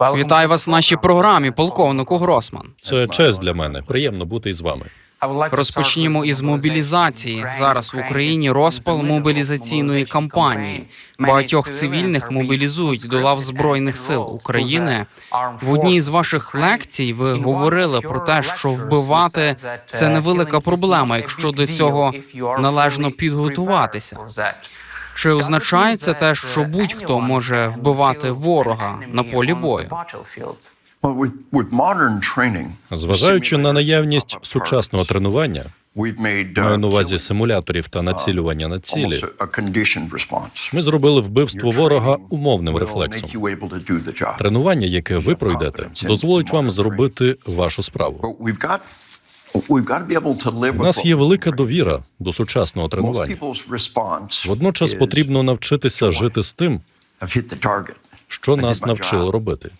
Вітаю вас в нашій програмі, полковнику Гросман. Це честь для мене. Приємно бути із вами. Розпочнімо із мобілізації. Зараз в Україні розпал мобілізаційної кампанії. Багатьох цивільних мобілізують до лав збройних сил України. В одній з ваших лекцій ви говорили про те, що вбивати це невелика проблема, якщо до цього належно підготуватися. Чи означає це те, що будь-хто може вбивати ворога на полі бою? Зважаючи на наявність сучасного тренування, маю на увазі симуляторів та націлювання на цілі, ми зробили вбивство ворога умовним рефлексом. Тренування, яке ви пройдете, дозволить вам зробити вашу справу. У нас є велика довіра до сучасного тренування. Водночас потрібно навчитися жити з тим, що нас навчили робити.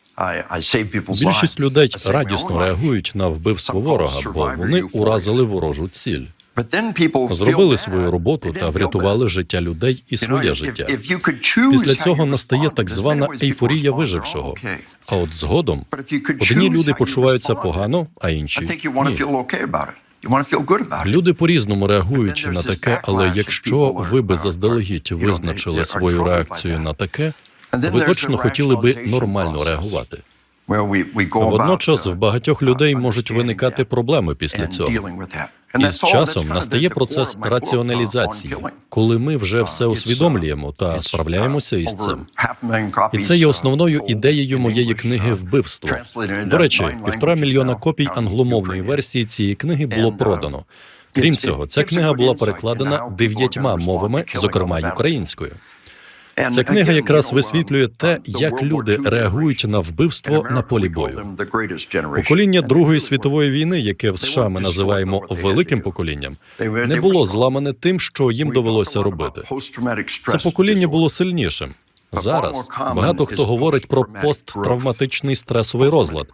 Більшість людей радісно реагують на вбивство ворога, бо вони уразили ворожу ціль, зробили свою роботу та врятували життя людей і своє життя. Після цього настає так звана ейфорія вижившого. А от згодом одні люди почуваються погано, а інші ні. Люди по-різному реагують на таке, але якщо ви би заздалегідь визначили свою реакцію на таке, ви точно хотіли би нормально реагувати. Водночас в багатьох людей можуть виникати проблеми після цього. І з часом настає процес раціоналізації, коли ми вже все усвідомлюємо та справляємося із цим. І це є основною ідеєю моєї книги Вбивство. До речі, півтора мільйона копій англомовної версії цієї книги було продано. Крім цього, ця книга була перекладена дев'ятьма мовами, зокрема й українською. Ця книга якраз висвітлює те, як люди реагують на вбивство на полі бою. Покоління Другої світової війни, яке в США ми називаємо великим поколінням, не було зламане тим, що їм довелося робити. Це покоління було сильнішим. Зараз багато хто говорить про посттравматичний стресовий розлад,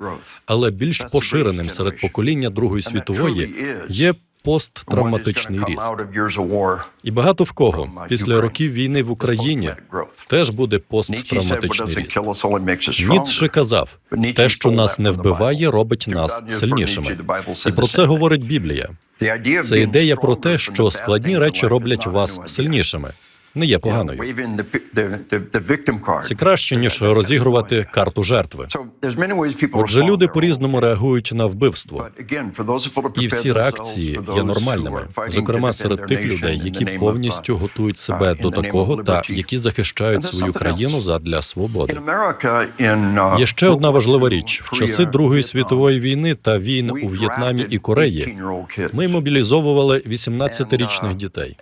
але більш поширеним серед покоління Другої світової є посттравматичний ріст. І багато в кого після років війни в Україні теж буде посттравматичний ріст. Ніцше казав, те, що нас не вбиває, робить нас сильнішими. І про це говорить Біблія. Це ідея про те, що складні речі роблять вас сильнішими. Не є поганою. Це краще ніж розігрувати карту жертви. Отже, люди по-різному реагують на вбивство. І всі реакції є нормальними, зокрема серед тих людей, які повністю готують себе до такого та які захищають свою країну задля свободи. Є ще одна важлива річ: в часи Другої світової війни та війн у В'єтнамі і Кореї ми мобілізовували 18-річних дітей.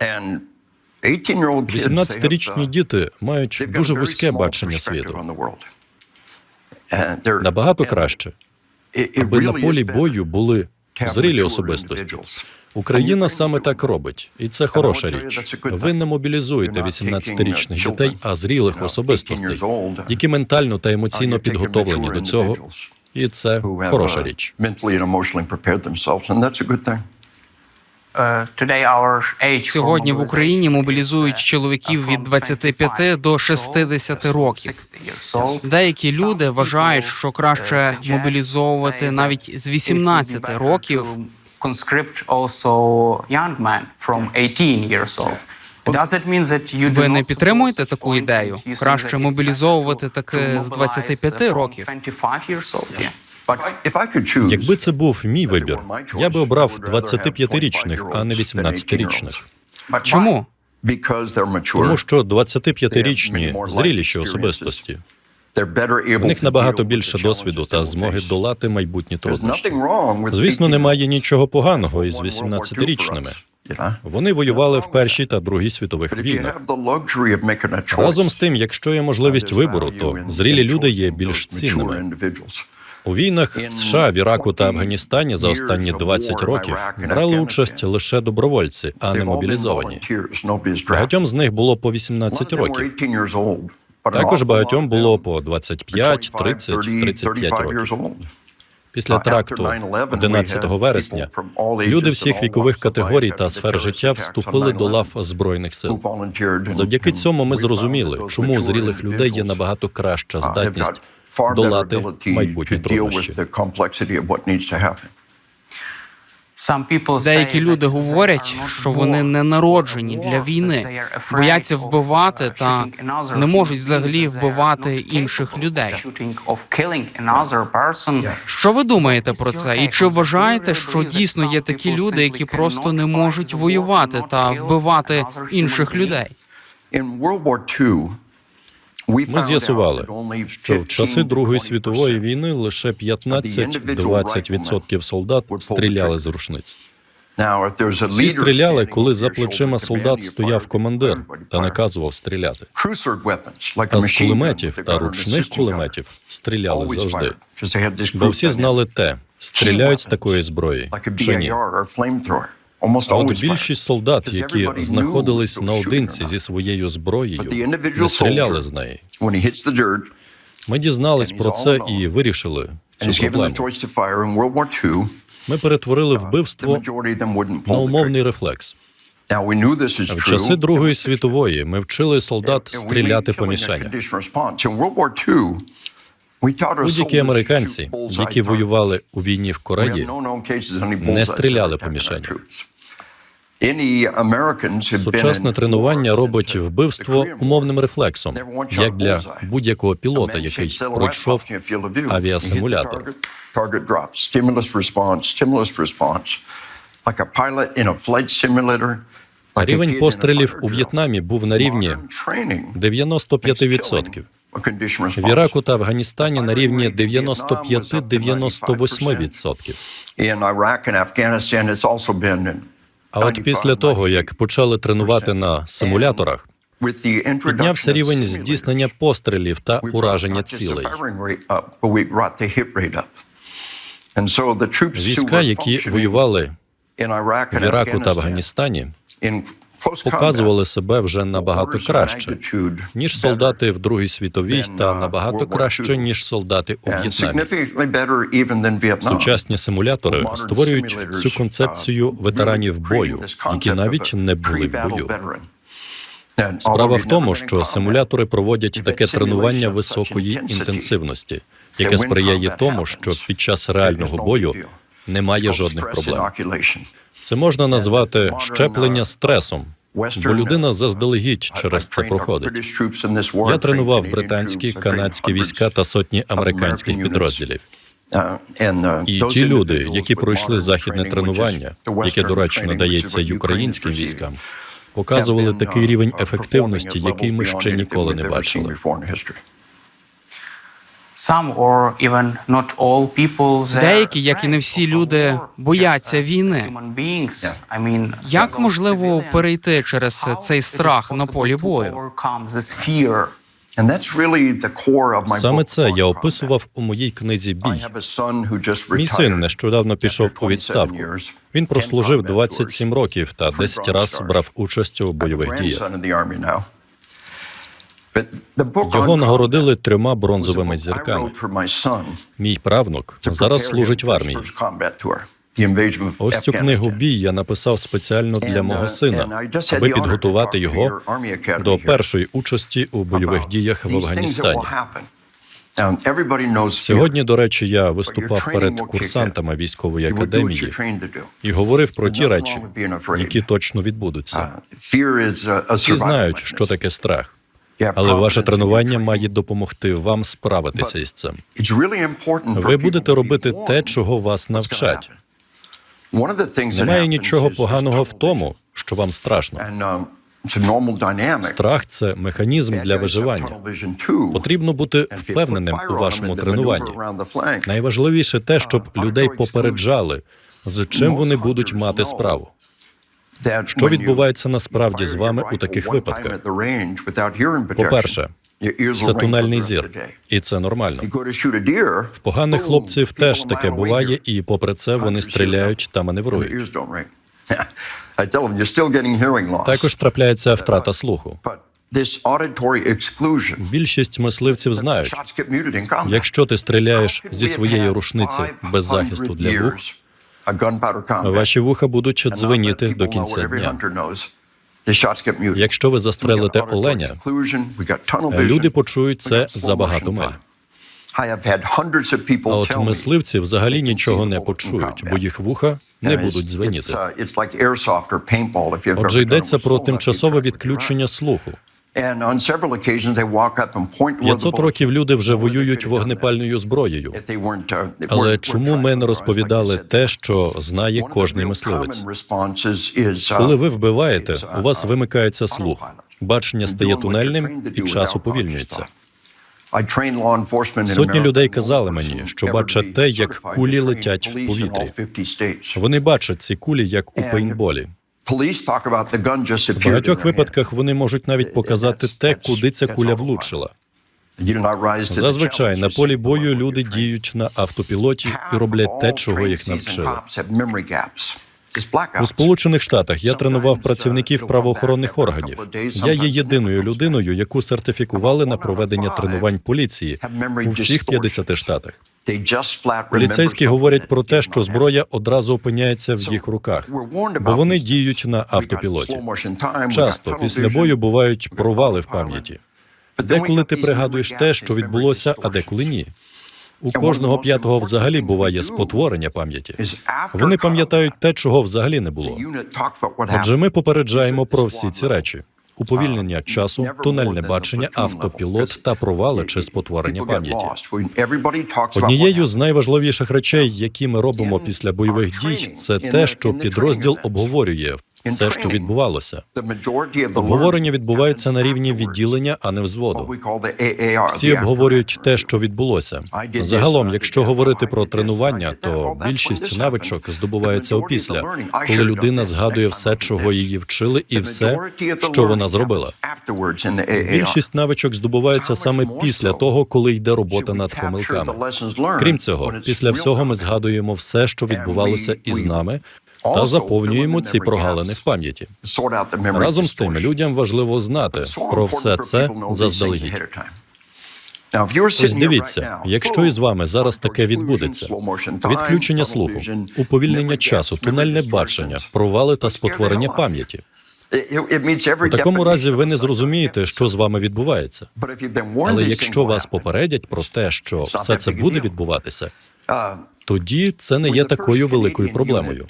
18-річні діти мають дуже вузьке бачення світу. Набагато краще, аби на полі бою були зрілі особистості. Україна саме так робить, і це хороша річ. Ви не мобілізуєте 18-річних дітей, а зрілих особистостей, які ментально та емоційно підготовлені до цього. І це хороша річ. Сьогодні в Україні мобілізують чоловіків від 25 до 60 років. Деякі люди вважають, що краще мобілізовувати навіть з 18 років. Ви не підтримуєте таку ідею? Краще мобілізовувати таки з 25 років. Якби це був мій вибір, я би обрав 25-річних, а не 18-річних. Чому? Тому що 25-річні зріліші особистості. В них набагато більше досвіду та змоги долати майбутні труднощі. Звісно, немає нічого поганого із 18-річними. Вони воювали в першій та другій світових війнах. Разом з тим, якщо є можливість вибору, то зрілі люди є більш цінними. У війнах США, в Іраку та Афганістані за останні 20 років брали участь лише добровольці, а не мобілізовані. Багатьом з них було по 18 років. Також багатьом було по 25, 30, 35 років. Після теракту 11 вересня люди всіх вікових категорій та сфер життя вступили до лав збройних сил. Завдяки цьому ми зрозуміли, чому у зрілих людей є набагато краща здатність долати майбутні труднощі. Деякі люди говорять, що вони не народжені для війни, бояться вбивати та не можуть взагалі вбивати інших людей. Що ви думаєте про це? І чи вважаєте, що дійсно є такі люди, які просто не можуть воювати та вбивати інших людей? Ми з'ясували, що в часи Другої світової війни лише 15-20% солдат стріляли з рушниць. Всі стріляли, коли за плечима солдат стояв командир та наказував стріляти. А з кулеметів та ручних кулеметів стріляли завжди. Бо всі знали те, стріляють з такої зброї чи ні. От більшість солдат, які знаходились наодинці зі своєю зброєю, не стріляли з неї. Ми дізнались про це і вирішили цю проблему. Ми перетворили вбивство на умовний рефлекс. В часи Другої світової ми вчили солдат стріляти по мішенях. Будь-які американці, які воювали у війні в Кореї, не стріляли по мішенях. Сучасне тренування робить вбивство умовним рефлексом, як для будь-якого пілота, який пройшов авіасимулятор. Рівень пострілів у В'єтнамі був на рівні 95%. В Іраку та Афганістані на рівні 95-98%. А от після того, як почали тренувати на симуляторах, піднявся рівень здійснення пострілів та ураження цілей. Війська, які воювали в Іраку та Афганістані, показували себе вже набагато краще, ніж солдати в Другій світовій, та набагато краще, ніж солдати у В'єтнамі. Сучасні симулятори створюють цю концепцію ветеранів бою, які навіть не були в бою. Справа в тому, що симулятори проводять таке тренування високої інтенсивності, яке сприяє тому, що під час реального бою немає жодних проблем. Це можна назвати щеплення стресом, бо людина заздалегідь через це проходить. Я тренував британські, канадські війська та сотні американських підрозділів. І ті люди, які пройшли західне тренування, яке, до речі, надається й українським військам, показували такий рівень ефективності, який ми ще ніколи не бачили. Деякі, як і не всі люди, бояться війни. Як можливо перейти через цей страх на полі бою? Саме це я описував у моїй книзі Бій. Мій син нещодавно пішов у відставку. Він прослужив 27 років та 10 разів брав участь у бойових діях. Його нагородили трьома бронзовими зірками. Мій правнук зараз служить в армії. Ось цю книгу бій я написав спеціально для мого сина, аби підготувати його до першої участі у бойових діях в Афганістані. Сьогодні, до речі, я виступав перед курсантами військової академії і говорив про ті речі, які точно відбудуться. Всі знають, що таке страх. Але ваше тренування має допомогти вам справитися із цим. Ви будете робити те, чого вас навчать. Немає нічого поганого в тому, що вам страшно. Страх це механізм для виживання. Потрібно бути впевненим у вашому тренуванні. Найважливіше те, щоб людей попереджали, з чим вони будуть мати справу. Що відбувається насправді з вами у таких випадках? По-перше, це тунельний зір, і це нормально. В поганих хлопців теж таке буває, і попри це вони стріляють та маневрують. Також трапляється втрата слуху. Більшість мисливців знають, якщо ти стріляєш зі своєї рушниці без захисту для вух, ваші вуха будуть дзвеніти до кінця дня. Якщо ви застрелите оленя, люди почують це за багато миль. А от мисливці взагалі нічого не почують, бо їх вуха не будуть дзвеніти. Отже, йдеться про тимчасове відключення слуху. 500 років люди вже воюють вогнепальною зброєю. Але чому ми не розповідали те, що знає кожний мисливець? Коли ви вбиваєте, у вас вимикається слух, бачення стає тунельним і час уповільнюється. Сотні людей казали мені, що бачать те, як кулі летять в повітрі. Вони бачать ці кулі як у пейнтболі. В багатьох випадках вони можуть навіть показати те, куди ця куля влучила. Зазвичай на полі бою люди діють на автопілоті і роблять те, чого їх навчили. У Сполучених Штатах я тренував працівників правоохоронних органів. Я є єдиною людиною, яку сертифікували на проведення тренувань поліції у всіх 50 штатах. Поліцейські говорять про те, що зброя одразу опиняється в їх руках, бо вони діють на автопілоті. Часто після бою бувають провали в пам'яті. Деколи ти пригадуєш те, що відбулося, а деколи ні. У кожного п'ятого взагалі буває спотворення пам'яті. Вони пам'ятають те, чого взагалі не було. Отже, ми попереджаємо про всі ці речі: уповільнення часу, тунельне бачення, автопілот та провали чи спотворення пам'яті. Однією з найважливіших речей, які ми робимо після бойових дій, це те, що підрозділ обговорює все, що відбувалося. Обговорення відбувається на рівні відділення, а не взводу. Всі обговорюють те, що відбулося. Загалом, якщо говорити про тренування, то більшість навичок здобувається опісля, коли людина згадує все, чого її вчили, і все, що вона зробила. Більшість навичок здобувається саме після того, коли йде робота над помилками. Крім цього, після всього ми згадуємо все, що відбувалося із нами, та заповнюємо ці прогалини в пам'яті. Разом з тим, людям важливо знати про все це заздалегідь. Ось дивіться, якщо із вами зараз таке відбудеться: відключення слуху, уповільнення часу, тунельне бачення, провали та спотворення пам'яті. У такому разі ви не зрозумієте, що з вами відбувається. Але якщо вас попередять про те, що все це буде відбуватися, тоді це не є такою великою проблемою.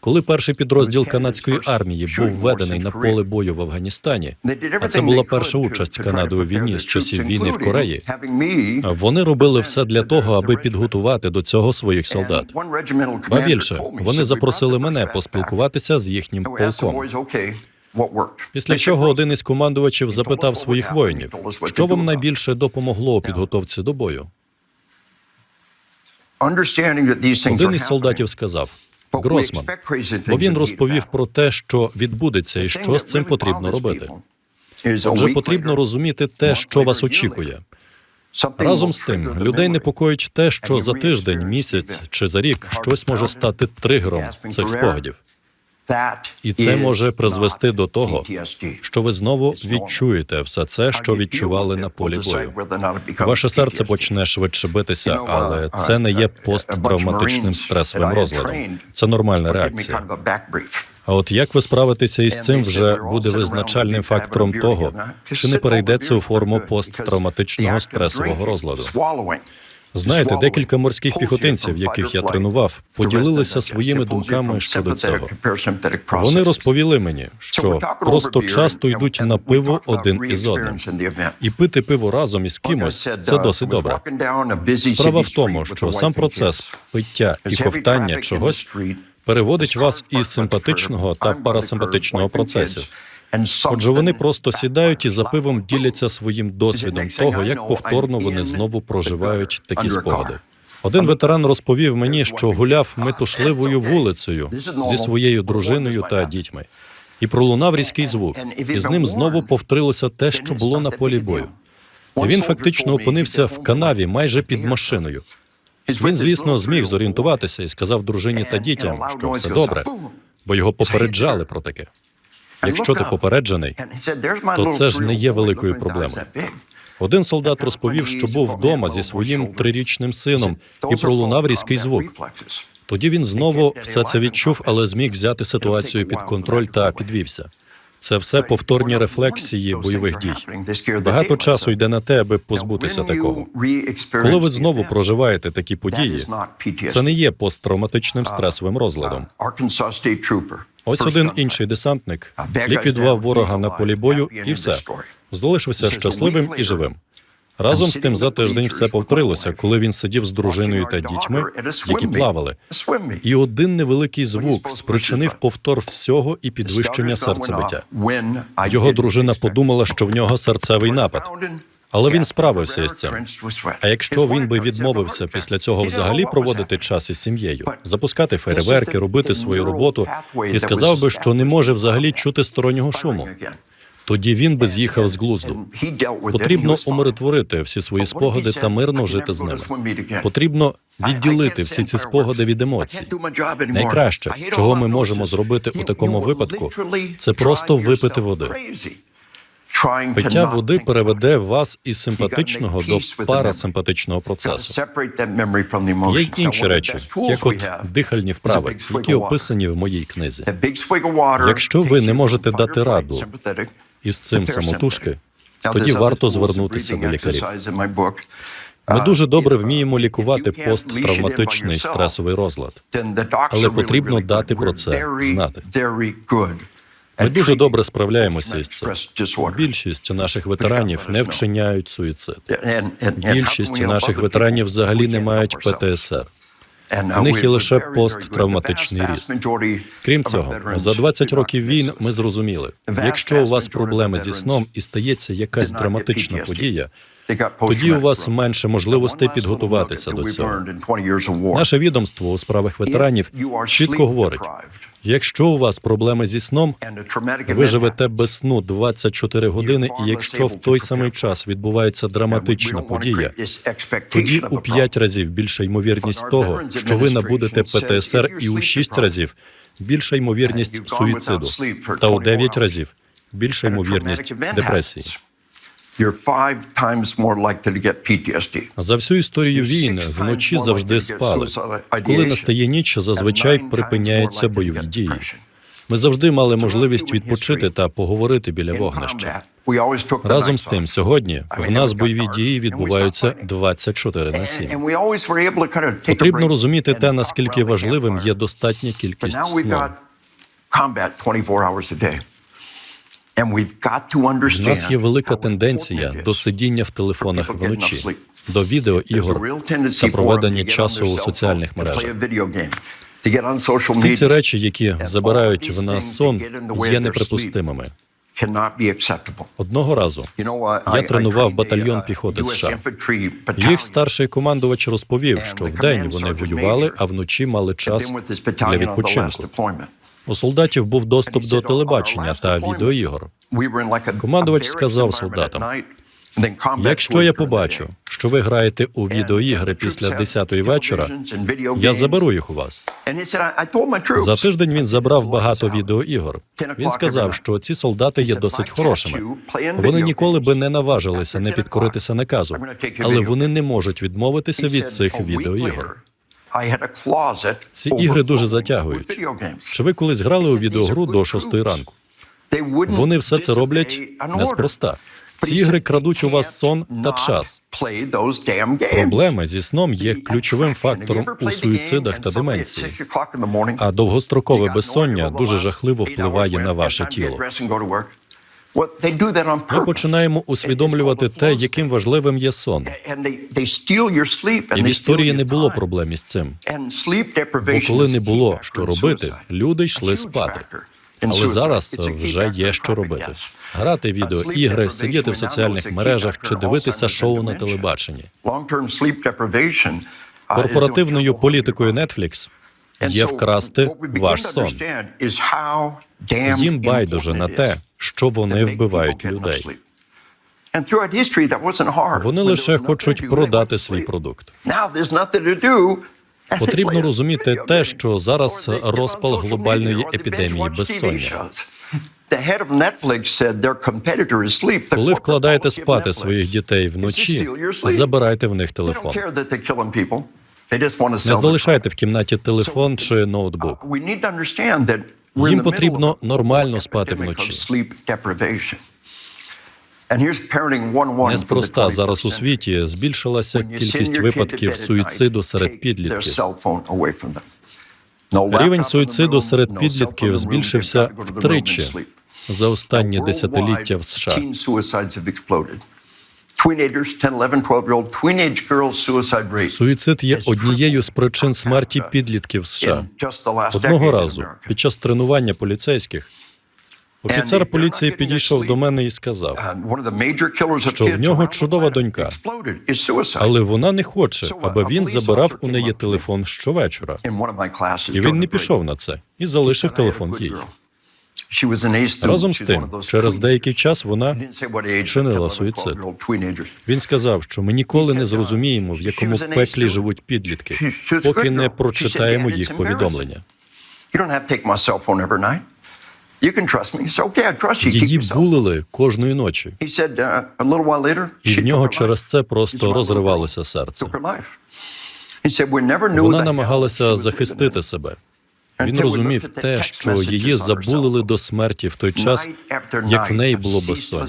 Коли перший підрозділ канадської армії був введений на поле бою в Афганістані, а це була перша участь Канади у війні з часів війни в Кореї. Вони робили все для того, аби підготувати до цього своїх солдат. Ба більше вони запросили мене поспілкуватися з їхнім полком. Після чого один із командувачів запитав своїх воїнів, що вам найбільше допомогло у підготовці до бою. Один із солдатів сказав Гросман, бо він розповів про те, що відбудеться і що з цим потрібно робити. Отже, потрібно розуміти те, що вас очікує. Разом з тим, людей непокоїть те, що за тиждень, місяць чи за рік щось може стати тригером цих спогадів. І це може призвести до того, що ви знову відчуєте все це, що відчували на полі бою. Ваше серце почне швидше битися, але це не є посттравматичним стресовим розладом. Це нормальна реакція. А от як ви справитеся із цим, вже буде визначальним фактором того, чи не перейде це у форму посттравматичного стресового розладу. Знаєте, декілька морських піхотинців, яких я тренував, поділилися своїми думками щодо цього. Вони розповіли мені, що просто часто йдуть на пиво один із одним. І пити пиво разом із кимось це досить добре. Справа в тому, що сам процес пиття і ковтання чогось переводить вас із симпатичного та парасимпатичного процесів. Отже, вони просто сідають і за пивом діляться своїм досвідом того, як повторно вони знову проживають такі спогади. Один ветеран розповів мені, що гуляв метушливою вулицею зі своєю дружиною та дітьми, і пролунав різкий звук, і з ним знову повторилося те, що було на полі бою. І він фактично опинився в канаві майже під машиною. Він, звісно, зміг зорієнтуватися і сказав дружині та дітям, що все добре, бо його попереджали про таке. Якщо ти попереджений, то це ж не є великою проблемою. один солдат розповів, що був вдома зі своїм трирічним сином і пролунав різкий звук. Тоді він знову все це відчув, але зміг взяти ситуацію під контроль та підвівся. Це все повторні рефлексії бойових дій. Багато часу йде на те, аби позбутися такого. Коли ви знову проживаєте такі події, це не є посттравматичним стресовим розладом. Ось один інший десантник ліквідував ворога на полі бою, і все. залишився щасливим і живим. Разом з тим, за тиждень все повторилося, коли він сидів з дружиною та дітьми, які плавали. І один невеликий звук спричинив повтор всього і підвищення серцебиття. Його дружина подумала, що в нього серцевий напад, але він справився із цим. А якщо він би відмовився після цього взагалі проводити час із сім'єю, запускати фейерверки, робити свою роботу і сказав би, що не може взагалі чути стороннього шуму, тоді він би з'їхав з глузду. Потрібно умиротворити всі свої спогади та мирно жити з ними. Потрібно відділити всі ці спогади від емоцій. Найкраще, чого ми можемо зробити у такому випадку, це просто випити води. Пиття води переведе вас із симпатичного до парасимпатичного процесу. Є й інші речі, як от дихальні вправи, які описані в моїй книзі. Якщо ви не можете дати раду Із цим самотужки, тоді варто звернутися до лікарів. Ми Ми дуже добре вміємо лікувати посттравматичний стресовий розлад. але потрібно дати про це знати. Ми дуже добре справляємося із цим. Більшість наших ветеранів не вчиняють суїцид. Більшість наших ветеранів взагалі не мають ПТСР. У них є лише посттравматичний ріст. Крім цього, за 20 років війн ми зрозуміли, якщо у вас проблеми зі сном і стається якась драматична подія, тоді у вас менше можливостей підготуватися до цього. Наше відомство у справах ветеранів чітко говорить: якщо у вас проблеми зі сном, ви живете без сну 24 години, і якщо в той самий час відбувається драматична подія, тоді у 5 разів більша ймовірність того, що ви набудете ПТСР, і у 6 разів більша ймовірність суїциду, та у 9 разів більша ймовірність депресії. За всю історію війн вночі завжди спали. Коли настає ніч, зазвичай припиняються бойові дії. Ми завжди мали можливість відпочити та поговорити біля вогнища. Разом з тим, сьогодні в нас бойові дії відбуваються 24 на 7. Потрібно розуміти те, наскільки важливим є достатня кількість сну. В нас є велика тенденція до сидіння в телефонах вночі, до відеоігор та проведення часу у соціальних мережах. Всі ці речі, які забирають в нас сон, є неприпустимими. Одного разу Я тренував батальйон піхоти США. їх старший командувач розповів, що вдень вони воювали, а вночі мали час для відпочинку. У солдатів був доступ до телебачення та відеоігор. Командувач сказав солдатам: Якщо я побачу, що ви граєте у відеоігри після 10-ї вечора, я заберу їх у вас. За тиждень він забрав багато відеоігор. Він сказав, що ці солдати є досить хорошими. Вони ніколи би не наважилися не підкоритися наказу, але вони не можуть відмовитися від цих відеоігор. Ці ігри дуже затягують. Чи ви колись грали у відеогру до 6 ранку? Вони все це роблять неспроста. Ці ігри крадуть у вас сон та час. Проблеми зі сном є ключовим фактором у суїцидах та деменції. А довгострокове безсоння дуже жахливо впливає на ваше тіло. Ми починаємо усвідомлювати те, яким важливим є сон. І в історії не було проблем із цим. Бо коли не було що робити, люди йшли спати. Але зараз вже є що робити: грати відеоігри, сидіти в соціальних мережах чи дивитися шоу на телебаченні. Корпоративною політикою Netflix є вкрасти ваш сон. Їм байдуже на те, що вони вбивають людей. Вони лише хочуть продати свій продукт. Потрібно розуміти те, що зараз розпал глобальної епідемії безсоння. Коли вкладаєте спати своїх дітей вночі, забирайте в них телефон. Не залишайте в кімнаті телефон чи ноутбук. Їм потрібно нормально спати вночі. Неспроста зараз у світі збільшилася кількість випадків суїциду серед підлітків. Рівень суїциду серед підлітків збільшився втричі за останні десятиліття в США. Суїцид є однією з причин смерті підлітків в США. Одного разу під час тренування поліцейських офіцер поліції підійшов до мене і сказав, що в нього чудова донька, але вона не хоче, аби він забирав у неї телефон щовечора. І він не пішов на це і залишив телефон їй. Разом з тим, через деякий час вона чинила суїцид. він сказав, що ми ніколи не зрозуміємо, в якому пеклі живуть підлітки, поки не прочитаємо їх повідомлення. Її булили кожної ночі, і в нього через це просто розривалося серце. Вона намагалася захистити себе. Він розумів те, що її забулили до смерті в той час, як в неї було безсоння.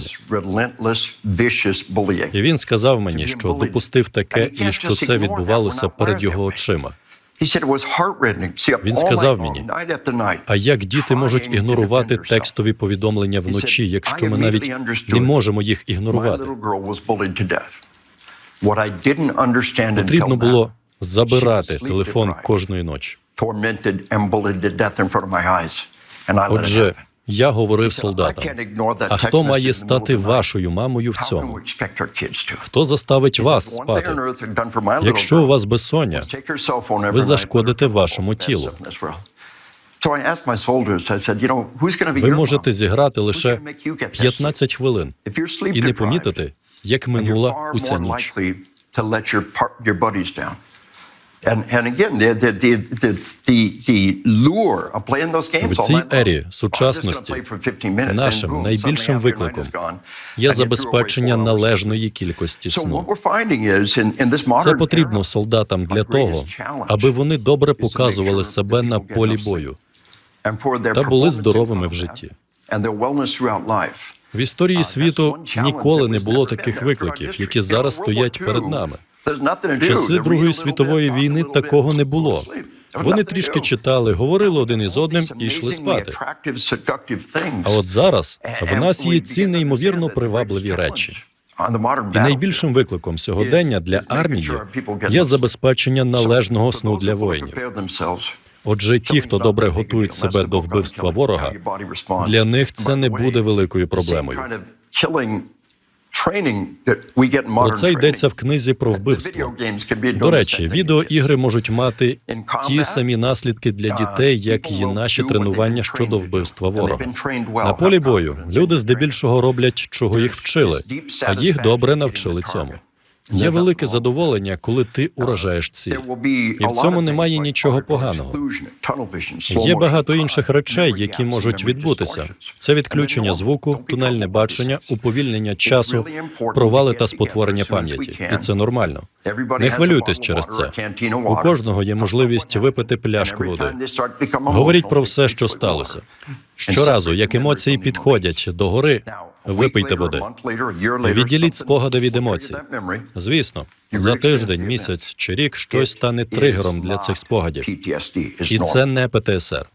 І він сказав мені, що допустив таке і що це відбувалося перед його очима. Він сказав мені, А як діти можуть ігнорувати текстові повідомлення вночі, якщо ми навіть не можемо їх ігнорувати? Потрібно було забирати телефон кожної ночі. Отже, я говорив солдатам, а хто має стати вашою мамою в цьому? Хто заставить вас спати? Якщо у вас безсоння, ви зашкодите вашому тілу. Ви можете зіграти лише 15 хвилин і не помітити, як минула уся ніч. В цій ері сучасності Нашим найбільшим викликом є забезпечення належної кількості сну. Це потрібно солдатам для того, аби вони добре показували себе на полі бою та були здоровими в житті. В історії світу ніколи не було таких викликів, які зараз стоять перед нами. В часи Другої світової війни такого не було. Вони трішки читали, говорили один із одним і йшли спати. А от зараз в нас є ці неймовірно привабливі речі. І найбільшим викликом сьогодення для армії є забезпечення належного сну для воїнів. Отже, ті, хто добре готують себе до вбивства ворога, для них це не буде великою проблемою. Про це йдеться в книзі про вбивство. До речі, відеоігри можуть мати ті самі наслідки для дітей, як і наші тренування щодо вбивства ворога. На полі бою люди здебільшого роблять, чого їх вчили, а їх добре навчили цьому. Є велике задоволення, коли ти уражаєш ціль. І в цьому немає нічого поганого. Є багато інших речей, які можуть відбутися. Це відключення звуку, тунельне бачення, уповільнення часу, провали та спотворення пам'яті. І це нормально. Не хвилюйтесь через це. У кожного є можливість випити пляшку води. Говоріть про все, що сталося. Щоразу, як емоції підходять до гори, випийте води. Відділіть спогади від емоцій. Звісно, за тиждень, місяць чи рік щось стане тригером для цих спогадів. І це не ПТСР.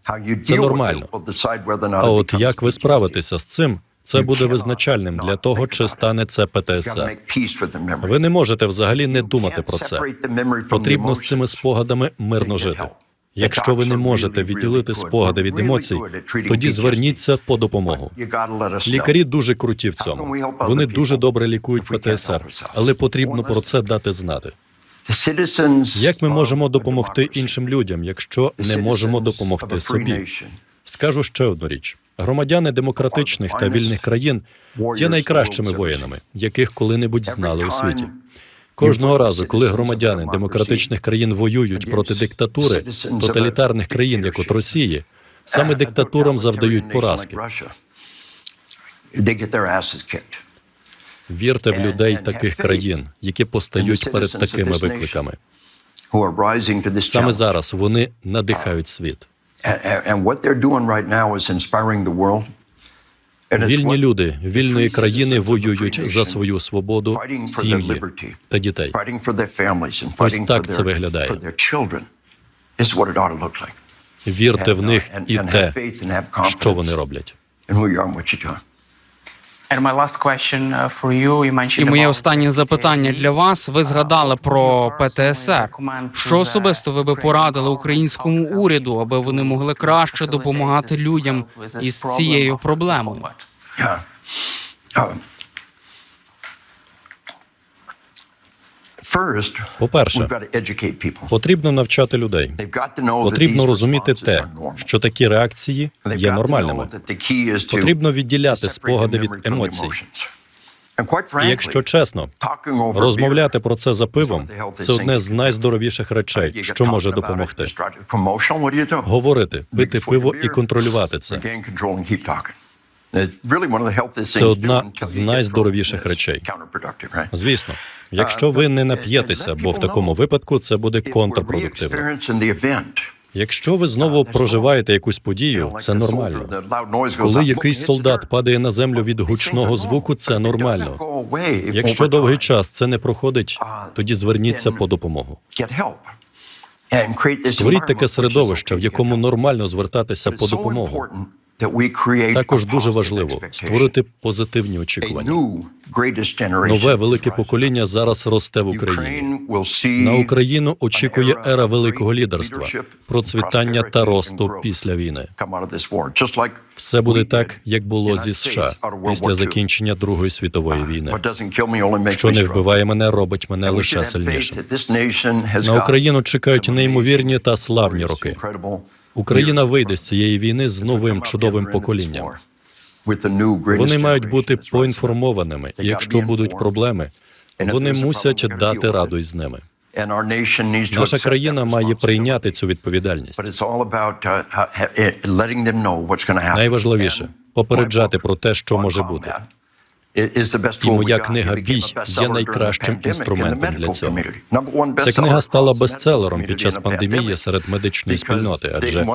Це нормально. А от як ви справитеся з цим? Це буде визначальним для того, чи стане це ПТСР. Ви не можете взагалі не думати про це. Потрібно з цими спогадами мирно жити. Якщо ви не можете відділити спогади від емоцій, тоді зверніться по допомогу. Лікарі дуже круті в цьому. Вони дуже добре лікують ПТСР, але потрібно про це дати знати. Як ми можемо допомогти іншим людям, якщо не можемо допомогти собі? Скажу ще одну річ: громадяни демократичних та вільних країн є найкращими воїнами, яких коли-небудь знали у світі. Кожного разу, коли громадяни демократичних країн воюють проти диктатури тоталітарних країн, як от Росії, саме диктатурам завдають поразки. Вірте в людей таких країн, які постають перед такими викликами. Саме зараз вони надихають світ. Вільні люди вільної країни воюють за свою свободу, сім'ї та дітей. Ось так це виглядає. Вірте в uh, них і те, що вони роблять. І моє останнє запитання для вас. Ви згадали про ПТСР. Що особисто ви би порадили українському уряду, аби вони могли краще допомагати людям із цією проблемою? По-перше. Потрібно навчати людей. Потрібно розуміти те, що такі реакції є нормальними. Потрібно відділяти спогади від емоцій. І якщо чесно, розмовляти про це за пивом це одне з найздоровіших речей, що може допомогти. Говорити, пити пиво і контролювати це. Це одна з найздоровіших речей. Звісно, якщо ви не нап'єтеся, бо в такому випадку це буде контрпродуктивно. Якщо ви знову проживаєте якусь подію, це нормально. Коли якийсь солдат падає на землю від гучного звуку, це нормально. Якщо довгий час це не проходить, тоді зверніться по допомогу. Створіть таке середовище, в якому нормально звертатися по допомогу. Також дуже важливо створити позитивні очікування. Нове велике покоління зараз росте в Україні. На Україну очікує ера великого лідерства, процвітання та росту після війни. Все буде так, як було зі США після закінчення Другої світової війни. Що не вбиває мене, робить мене лише сильнішим. На Україну чекають неймовірні та славні роки. Україна вийде з цієї війни з новим чудовим поколінням. Вони мають бути поінформованими, якщо будуть проблеми, вони мусять дати раду із ними. Наша країна має прийняти цю відповідальність. Найважливіше попереджати про те, що може бути. І моя книга Бій є найкращим інструментом для цього. Ця книга стала бестселером під час пандемії серед медичної спільноти. Адже,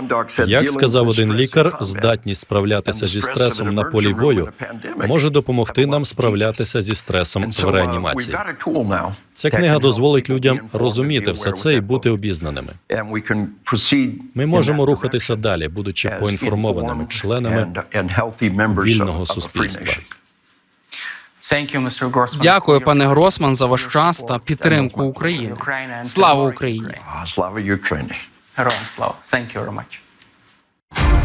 як сказав один лікар, здатність справлятися зі стресом на полі бою може допомогти нам справлятися зі стресом в реанімації. Ця книга дозволить людям розуміти все це і бути обізнаними. Ми можемо рухатися далі, будучи поінформованими членами вільного суспільства. Thank you, Mr. Grossman, Дякую, пане Гросман, за ваш час та підтримку України. Слава Україні! Слава Україні! Героям слава. Thank you very much.